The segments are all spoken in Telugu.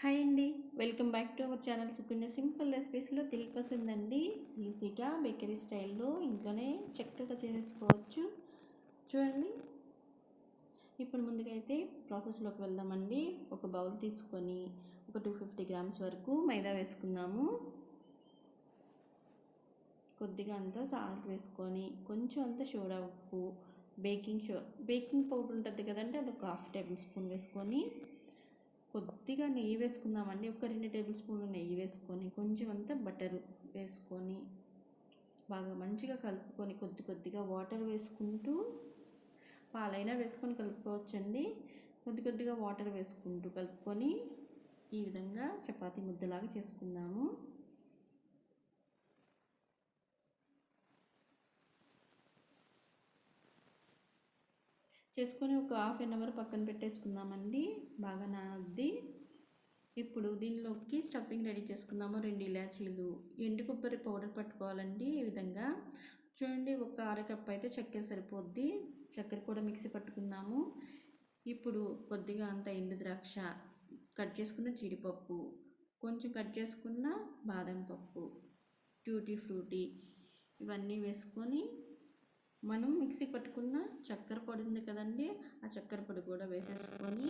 హాయ్ అండి. Welcome back to our channel Sukanya simple రెసిపీస్లో తెలిపసిందండి ఈజీగా బేకరీ స్టైల్లో ఇంట్లోనే చక్కగా చేసుకోవచ్చు చూడండి. ఇప్పుడు ముందుగా అయితే ప్రాసెస్లోకి వెళ్దామండి. ఒక బౌల్ తీసుకొని ఒక టూ ఫిఫ్టీ గ్రామ్స్ వరకు మైదా వేసుకున్నాము కొద్దిగా అంతా సాల్ట్ వేసుకొని కొంచెం అంతా సోడా ఉప్పు బేకింగ్ షో బేకింగ్ పౌడర్ ఉంటుంది కదండి అది ఒక హాఫ్ టేబుల్ స్పూన్ వేసుకొని కొద్దిగా నెయ్యి వేసుకుందామండి. ఒక రెండు టేబుల్ స్పూన్లు నెయ్యి వేసుకొని కొంచెం అంతా బటర్ వేసుకొని బాగా మంచిగా కలుపుకొని కొద్ది కొద్దిగా వాటర్ వేసుకుంటూ పాలైనా వేసుకొని కలుపుకోవచ్చండి. కొద్ది కొద్దిగా వాటర్ వేసుకుంటూ కలుపుకొని ఈ విధంగా చపాతీ ముద్దలాగా చేసుకుందాము. చేసుకొని ఒక హాఫ్ అన్ అవర్ పక్కన పెట్టేసుకుందామండి. బాగా నానద్ది. ఇప్పుడు దీనిలోకి స్టఫింగ్ రెడీ చేసుకుందాము. రెండు ఇలాచీలు ఎండు కొబ్బరి పౌడర్ పట్టుకోవాలండి ఈ విధంగా. చూడండి ఒక అర కప్ అయితే చక్కెర సరిపోద్ది. చక్కెర కూడా మిక్సీ పట్టుకుందాము. ఇప్పుడు కొద్దిగా అంత ఎండు ద్రాక్ష కట్ చేసుకున్న జీడిపప్పు కొంచెం కట్ చేసుకున్న బాదం పప్పు ట్యూటీ ఫ్రూటీ ఇవన్నీ వేసుకొని మనం మిక్సీ పట్టుకున్న చక్కెర పొడి ఉంది కదండి ఆ చక్కెర పొడి కూడా వేసేసుకొని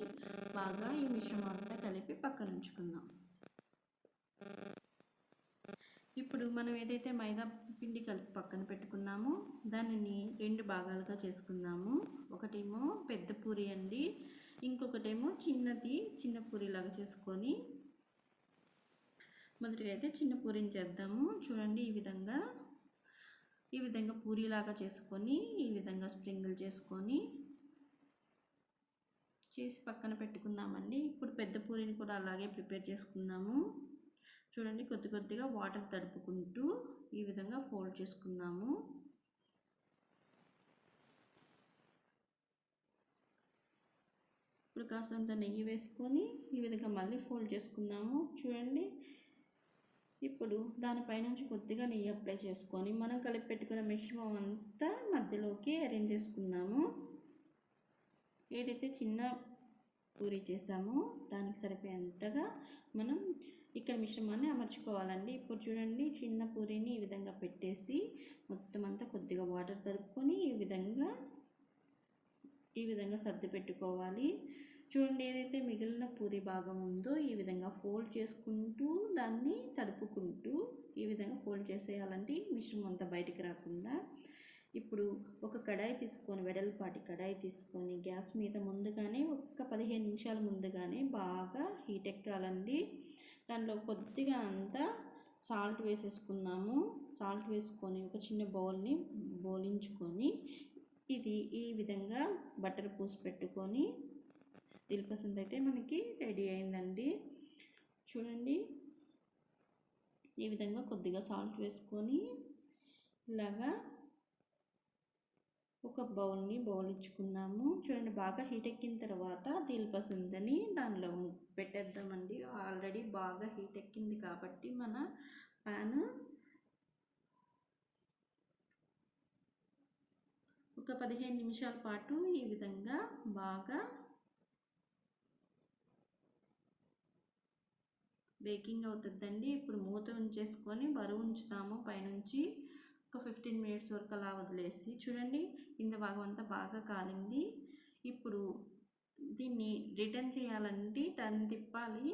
బాగా ఈ మిశ్రమం అంతా కలిపి పక్కన ఉంచుకుందాం. ఇప్పుడు మనం ఏదైతే మైదా పిండి కలిపి పక్కన పెట్టుకున్నామో దానిని రెండు భాగాలుగా చేసుకుందాము. ఒకటేమో పెద్ద పూరి అండి ఇంకొకటేమో చిన్నది చిన్న పూరిలాగా చేసుకొని మొదటిగా అయితే చిన్న పూరిని చేద్దాము. చూడండి ఈ విధంగా ఈ విధంగా పూరీలాగా చేసుకొని ఈ విధంగా స్ప్రింగులు చేసుకొని చేసి పక్కన పెట్టుకుందామండి. ఇప్పుడు పెద్ద పూరిని కూడా అలాగే ప్రిపేర్ చేసుకుందాము. చూడండి కొద్ది కొద్దిగా వాటర్ తడుపుకుంటూ ఈ విధంగా ఫోల్డ్ చేసుకుందాము. ఇప్పుడు కాస్తంత నెయ్యి వేసుకొని ఈ విధంగా మళ్ళీ ఫోల్డ్ చేసుకుందాము. చూడండి ఇప్పుడు దానిపైనుంచి కొద్దిగా నెయ్యి అప్లై చేసుకొని మనం కలిపి పెట్టుకున్న మిశ్రమం అంతా మధ్యలోకి అరేంజ్ చేసుకుందాము. ఏదైతే చిన్న పూరి చేసామో దానికి సరిపోయేంతగా మనం ఇక్కడ మిశ్రమాన్ని అమర్చుకోవాలండి. ఇప్పుడు చూడండి చిన్న పూరిని ఈ విధంగా పెట్టేసి మొత్తం అంతా కొద్దిగా వాటర్ తడుపుకొని ఈ విధంగా ఈ విధంగా సర్ది పెట్టుకోవాలి. చూడండి ఏదైతే మిగిలిన పూరి భాగం ఉందో ఈ విధంగా ఫోల్డ్ చేసుకుంటూ దాన్ని తడుపుకుంటూ ఈ విధంగా ఫోల్డ్ చేసేయాలంటే మిశ్రమం అంతా బయటికి రాకుండా ఇప్పుడు ఒక కడాయి తీసుకొని వెడల్పాటి కడాయి తీసుకొని గ్యాస్ మీద ముందుగానే ఒక పదిహేను నిమిషాల ముందుగానే బాగా హీట్ ఎక్కాలండి. దానిలో కొద్దిగా అంతా సాల్ట్ వేసేసుకున్నాము సాల్ట్ వేసుకొని ఒక చిన్న బౌల్ని బోలించుకొని ఇది ఈ విధంగా బటర్ పూసి పెట్టుకొని దిల్పసంద్ అయితే మనకి రెడీ అయిందండి. చూడండి. ఈ విధంగా కొద్దిగా సాల్ట్ వేసుకొని ఇలాగా ఒక బౌల్ని బౌల్ ఇచ్చుకున్నాము. చూడండి బాగా హీట్ ఎక్కిన తర్వాత దిల్ దానిలో పెట్టేద్దామండి. ఆల్రెడీ బాగా హీట్ ఎక్కింది కాబట్టి మన ప్యాన్ ఒక పదిహేను నిమిషాల పాటు ఈ విధంగా బాగా బేకింగ్ అవుతుందండి. ఇప్పుడు మూత ఉంచేసుకొని బరువు ఉంచుతాము. పైనుంచి ఒక ఫిఫ్టీన్ మినిట్స్ వరకు అలా వదిలేసి చూడండి కింద భాగం అంతా బాగా కాలింది. ఇప్పుడు దీన్ని రిటర్న్ చేయాలంటే టర్న్ తిప్పాలి.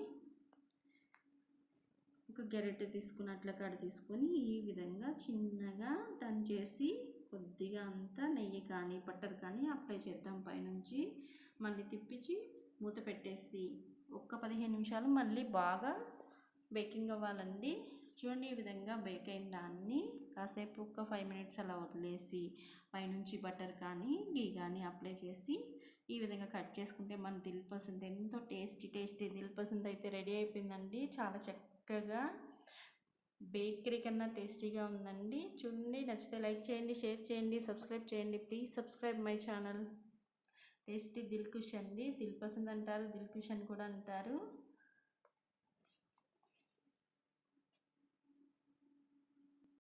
ఒక గెరెట్ తీసుకున్నట్ల కాడ తీసుకొని ఈ విధంగా చిన్నగా టర్న్ చేసి కొద్దిగా అంతా నెయ్యి కానీ బట్టర్ కానీ అప్లై చేద్దాం. పైనుంచి మళ్ళీ తిప్పించి మూత పెట్టేసి ఒక్క పదిహేను నిమిషాలు మళ్ళీ బాగా బేకింగ్ అవ్వాలండి. చూడండి ఈ విధంగా బేక్ అయిన దాన్ని కాసేపు ఒక ఫైవ్ మినిట్స్ అలా వదిలేసి పైనుంచి బటర్ కానీ గీ కానీ అప్లై చేసి ఈ విధంగా కట్ చేసుకుంటే మన దిల్ పసంద్ ఎంతో టేస్టీ టేస్టీ దిల్ పసంద్ అయితే రెడీ అయిపోయిందండి. చాలా చక్కగా బేకరీ కన్నా టేస్టీగా ఉందండి. చూడండి నచ్చితే లైక్ చేయండి షేర్ చేయండి సబ్స్క్రైబ్ చేయండి. Please subscribe my channel. Tasty Dil Khush అండి. దిల్ పసంద్ అంటారు దిల్ కుష్ అని కూడా అంటారు.